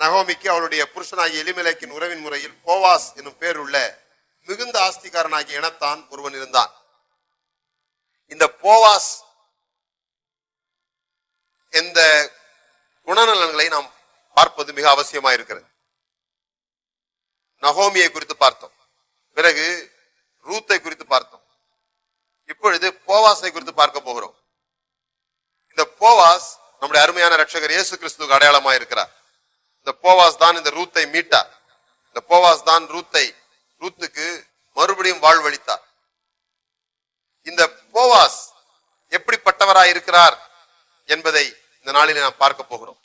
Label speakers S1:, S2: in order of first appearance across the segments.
S1: நகோமிக்கு அவளுடைய புருஷனாகிய எலிமலைக்கின் உறவின் முறையில் போவாஸ் என்னும் பேருள்ள மிகுந்த ஆஸ்திகாரனாகிய இனத்தான் ஒருவன் இருந்தான். இந்த போவாஸ் இந்த குணநலன்களை நாம் பார்ப்பது மிக அவசியமா இருக்கிறது நகோமியை குறித்து பார்த்தோம். பிறகு ரூத்தை குறித்து பார்த்தோம். இப்பொழுது போவாஸை குறித்து பார்க்க போகிறோம். இந்த போவாஸ் நம்முடைய அருமையான ரட்சகர் இயேசு கிறிஸ்துவுக்கு அடையாளமா இருக்கிறார் இந்த போவாஸ் தான் இந்த ரூத்தை மீட்டார். இந்த போவாஸ் தான் ரூத்தை ரூத்துக்கு மறுபடியும் வாழ்வழித்தார். இந்த போவாஸ் எப்படிப்பட்டவராய் இருக்கிறார் என்பதை இந்த நாளிலே நாம் பார்க்க போகிறோம்.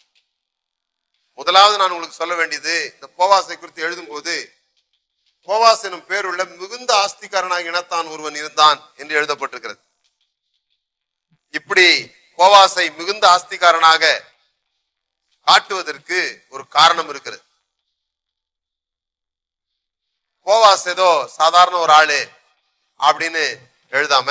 S1: முதலாவது நான் உங்களுக்கு சொல்ல வேண்டியது இந்த போவாசை குறித்து எழுதும் போது போவாஸ் எனும் பேருள்ள மிகுந்த ஆஸ்திகாரனாக இனத்தான் ஒருவன் இருந்தான் என்று எழுதப்பட்டிருக்கிறது. இப்படி போவாசை மிகுந்த ஆஸ்திகாரனாக காட்டுவதற்கு ஒரு காரணம் இருக்கிறது. போவாஸ் ஏதோ சாதாரண ஒரு ஆளு அப்படின்னு எழுதாம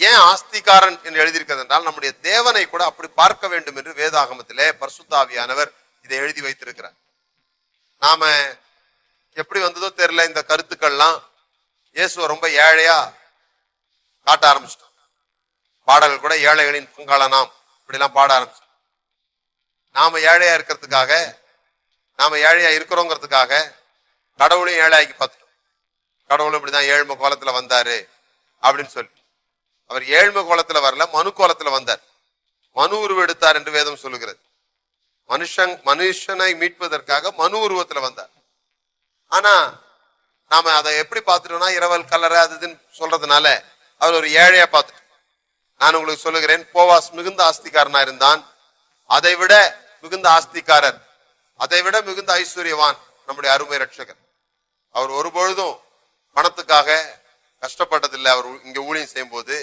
S1: ஏன் ஆஸ்திகாரன் என்று எழுதியிருக்கிறது என்றால் நம்முடைய தேவனை கூட அப்படி பார்க்க வேண்டும் என்று வேதாகமத்திலே பர்சுத்தாவியானவர் இதை எழுதி வைத்திருக்கிறார். நாம எப்படி வந்ததோ தெரியல இந்த கருத்துக்கள்லாம் இயேசுவை ரொம்ப ஏழையா காட்ட ஆரம்பிச்சிட்டோம். பாடல்கள் கூட ஏழைகளின் பங்காளனாம் இப்படிலாம் பாட ஆரம்பிச்சு நாம ஏழையா இருக்கிறதுக்காக நாம ஏழையா இருக்கிறோங்கிறதுக்காக கடவுளையும் ஏழையாக்கி பார்த்துட்டோம். கடவுளும் இப்படிதான் ஏழ்மை கோலத்துல வந்தாரு அப்படின்னு சொல்லி. அவர் ஏழ்மை கோலத்துல வரல மனு கோலத்துல வந்தார். மனு உருவம் எடுத்தார் என்று வேதம் சொல்லுகிறது. மனுஷன் மனுஷனை மீட்பதற்காக மனு உருவத்துல வந்தார். ஆனா நாம அதை எப்படி பார்த்துட்டோம்னா இரவல் கலர் அது இதுன்னு சொல்றதுனால அவர் ஒரு ஏழையா பார்த்துட்டோம் நான் உங்களுக்கு சொல்லுகிறேன் போவாஸ் மிகுந்த ஆஸ்திகாரனா இருந்தான். அதை விட மிகுந்த ஆஸ்திக்காரர் அதை விட மிகுந்த ஐஸ்வர்யவான் நம்முடைய அருமை ரட்சகர் அவர் ஒருபொழுதும் பணத்துக்காக கஷ்டப்பட்டதில்லை. அவர் இங்க ஊழியம் செய்யும் போது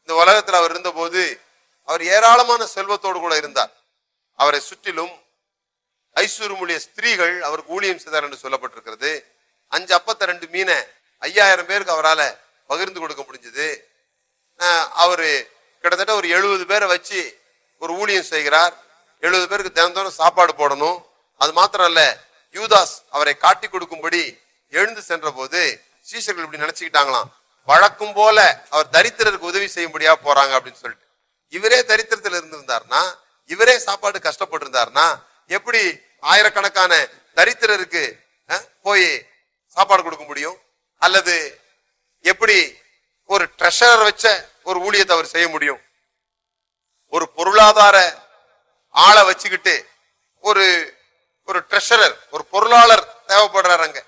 S1: இந்த உலகத்தில் அவர் இருந்தபோது அவர் ஏராளமான செல்வத்தோடு கூட இருந்தார். அவரை சுற்றிலும் ஐஸ்வர்யமுடைய ஸ்திரீகள் அவருக்கு ஊழியம் செய்தார் என்று சொல்லப்பட்டிருக்கிறது. அஞ்சு அப்பத்த ரெண்டு மீனை ஐயாயிரம் பேருக்கு அவரால் பகிர்ந்து கொடுக்க முடிஞ்சது. அவரு கிட்டத்தட்ட ஒரு எழுபது பேரை வச்சு ஒரு ஊழியம் செய்கிறார் எழுபது பேருக்கு தினந்தோறும் சாப்பாடு போடணும். அது மாத்திரம் அல்ல யூதாஸ் அவரை காட்டி கொடுக்கும்படி எழுந்து சென்ற போது சீசர்கள் இப்படி நினைச்சுக்கிட்டாங்களாம். வழக்கம் போல அவர் தரித்திரருக்கு உதவி செய்யும்படியா போறாங்க அப்படின்னு சொல்லிட்டு. இவரே தரித்திரத்தில் இருந்திருந்தார்னா இவரே சாப்பாடு கஷ்டப்பட்டு இருந்தார்னா எப்படி ஆயிரக்கணக்கான தரித்திரருக்கு போய் சாப்பாடு கொடுக்க முடியும்? அல்லது எப்படி ஒரு ட்ரெஷரர் வச்ச ஒரு ஊழியத்தை அவர் செய்ய முடியும்? ஒரு பொருளாதார ஆளை வச்சுக்கிட்டு ஒரு ஒரு ட்ரெஷரர் ஒரு பொருளாளர் தேவைப்படுறாருங்க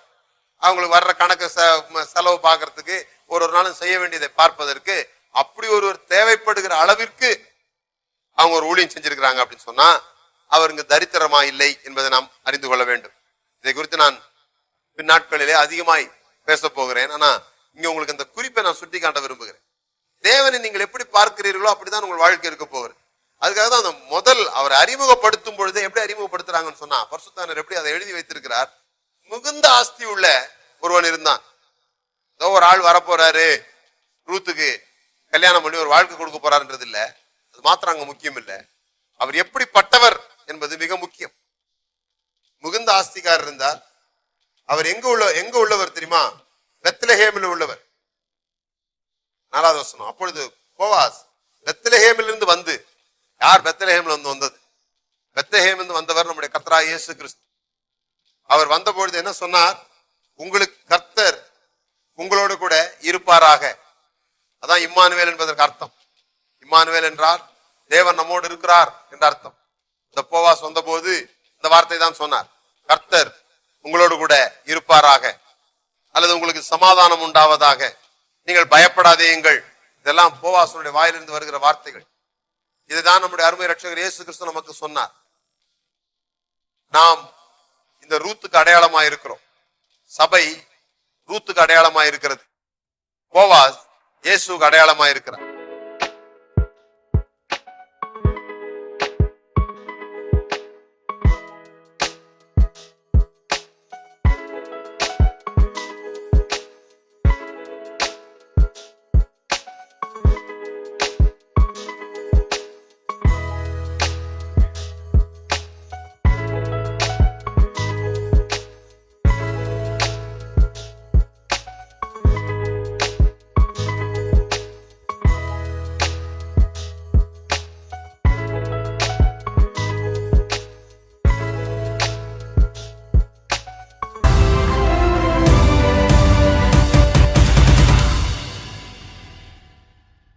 S1: அவங்களுக்கு வர்ற கணக்கு செ- ம- செலவு பார்க்கறதுக்கு ஒரு ஒரு நாளும் செய்ய வேண்டியதை பார்ப்பதற்கு அப்படி ஒரு ஒரு தேவைப்படுகிற அளவிற்கு அவங்க ஒரு ஊழியம் செஞ்சிருக்கிறாங்க அப்படின்னு சொன்னா அவர் தரித்திரமா இல்லை என்பதை நாம் அறிந்து கொள்ள வேண்டும். இதை குறித்து நான் பின்னாட்களிலே அதிகமாய் பேச போகிறேன். ஆனா இங்க உங்களுக்கு அந்த குறிப்பை நான் சுட்டி காட்ட விரும்புகிறேன். தேவனை நீங்கள் எப்படி பார்க்கிறீர்களோ அப்படிதான் உங்கள் வாழ்க்கை இருக்க போகுது. அதுக்காக தான் அந்த முதல் அவர் அறிமுகப்படுத்தும் பொழுது எப்படி அறிமுகப்படுத்துறாங்கன்னு சொன்னா பரிசுத்தானர் எப்படி அதை எழுதி வைத்திருக்கிறார்? மிகுந்த ஆஸ்தி உள்ள ஒருவன் இருந்தான். ஏதோ ஒரு ஆள் வரப்போறாரு. ரூத்துக்கு கல்யாணம் பண்ணி ஒரு வாழ்க்கை கொடுக்க போறாருன்றது இல்ல. அது மாத்திரம் அங்க முக்கியம் இல்ல. அவர் எப்படிப்பட்டவர் என்பது மிக முக்கியம். மிகுந்த ஆஸ்திக்காரர் இருந்தார். அவர் எங்க உள்ள எங்க உள்ளவர் தெரியுமா? வெத்திலஹேமில் உள்ளவர். நாலாவது வசனம் அப்பொழுது போவாஸ் பெத்தலஹேமிலிருந்து வந்து யார் பெத்லஹேம்ல வந்து வந்தது? பெத்லஹேம் இருந்து வந்தவர் நம்முடைய கர்த்தரா இயேசு கிறிஸ்து. அவர் வந்த பொழுது என்ன சொன்னார்? உங்களுக்கு கர்த்தர் உங்களோடு கூட இருப்பாராக. அதான் இம்மானுவேல் என்பதற்கு அர்த்தம். இம்மானுவேல் என்றால் தேவன் நம்மோடு இருக்கிறார் என்ற அர்த்தம். இந்த போவாஸ் வந்தபோது இந்த வார்த்தை தான் சொன்னார். கர்த்தர் உங்களோடு கூட இருப்பாராக. அல்லது உங்களுக்கு சமாதானம் உண்டாவதாக. நீங்கள் பயப்படாதேயுங்கள். இதெல்லாம் போவாசனுடைய வாயிலிருந்து வருகிற வார்த்தைகள். இதுதான் நம்முடைய அருமை ரட்சகர் இயேசு கிறிஸ்து நமக்கு சொன்னார். நாம் இந்த ரூத்துக்கு அடையாளமா இருக்கிறோம். சபை ரூத்துக்கு அடையாளமா இருக்கிறது. போவாஸ் இயேசுக்கு அடையாளமா இருக்கிறார்.